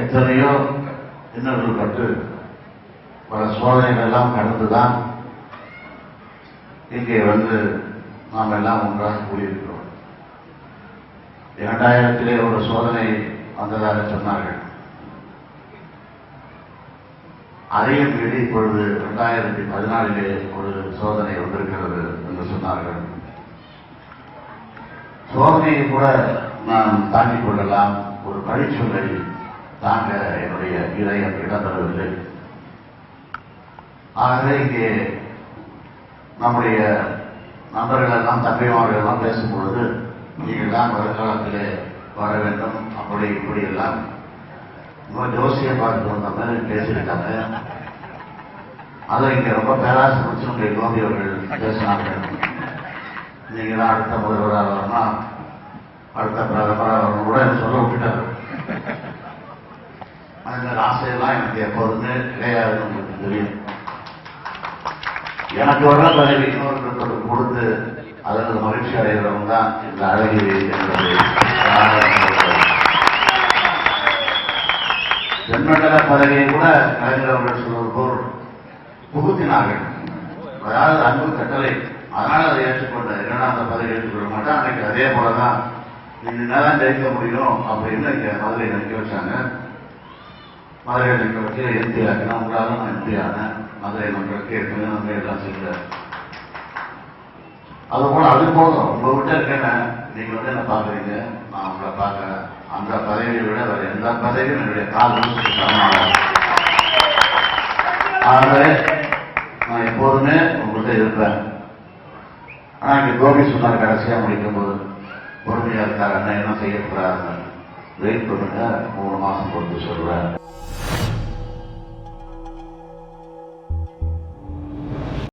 எத்தனையோ இன்னல்கள் பட்டு பல சோதனைகள் எல்லாம் கடந்துதான் இங்கே வந்து நாம் எல்லாம் ஒன்றாக கூடியிருக்கிறோம். இரண்டாயிரத்திலே ஒரு சோதனை வந்ததாக சொன்னார்கள். அதையும் மீறி இப்பொழுது இரண்டாயிரத்தி பதினாலிலே ஒரு சோதனை வந்திருக்கிறது என்று சொன்னார்கள். சோதனையை கூட நாம் தாங்கிக் கொள்ளலாம். ஒரு பழிச்சொல்லை தாங்க என்னுடைய இதயம் இடம்பெறவில்லை ஆகவே இங்கே நம்முடைய நண்பர்கள் எல்லாம் தம்பிமார்கள் எல்லாம் பேசும் பொழுது நீங்கள் தான் வருங்காலத்திலே வர வேண்டும். அப்படி இப்படி எல்லாம் ஜோசியை பார்த்து வந்த மாதிரி பேசியிருக்காங்க. அதை இங்க ரொம்ப பேராசி வச்சு உங்களுடைய கோபி அவர்கள் பேசினாங்க தான் அடுத்த முதல்வராக வரணும்? அடுத்த பிரதமராக வரணும் கூட எனக்கு சொல்ல விட்டுட்டாரு அந்த ஆசையெல்லாம் எனக்கு எப்போதுமே கிடையாதுன்னு உங்களுக்கு தெரியும். எனக்கு வர பதவி இன்னொருத்தருக்கு கொடுத்து அதில் மகிழ்ச்சி அடைகிறவங்க தான் இந்த அழகிரி என்பது. ஜென்மண்டல பதவியை கூட கலைஞர் அவர்கள் சொல்வது போல் புகுத்தினார்கள். அதாவது அன்பு கட்டளை. அதனால் அதை ஏற்றுக்கொண்ட இரண்டாவது அந்த பதவி ஏற்றுக்கொள்ள மாட்டேன் அன்னைக்கு அதே போலதான் இன்னும் தான் ஜெயிக்க முடியும் அப்படின்னு இங்க மதுரை நிற்க வச்சாங்க. மதுரை நிற்க வச்சு எம்பி ஆக்கினா உங்களால நான் எம்பி ஆனேன் மதுரை மக்களுக்கு ஏற்கனவே நம்ம எல்லாம் செய்கிறார் அது போல அது போதும். உங்க விட்ட இருக்கேன் நீங்க வந்து என்ன பாக்குறீங்க நான் உங்களை பார்க்க அந்த பதவியை விட வேற எந்த பதவியும் என்னுடைய காலம் ஆகவே நான் எப்போதுமே உங்கள்கிட்ட இருப்பேன். ஆனா இங்க கோபி சொன்னார் கடைசியா முடிக்கும் போது பொறுமையா இருக்கார் என்ன செய்ய போறாருன்னு வெயிட் பண்ணுங்க. மூணு மாசம் பொறுத்து சொல்றேன்.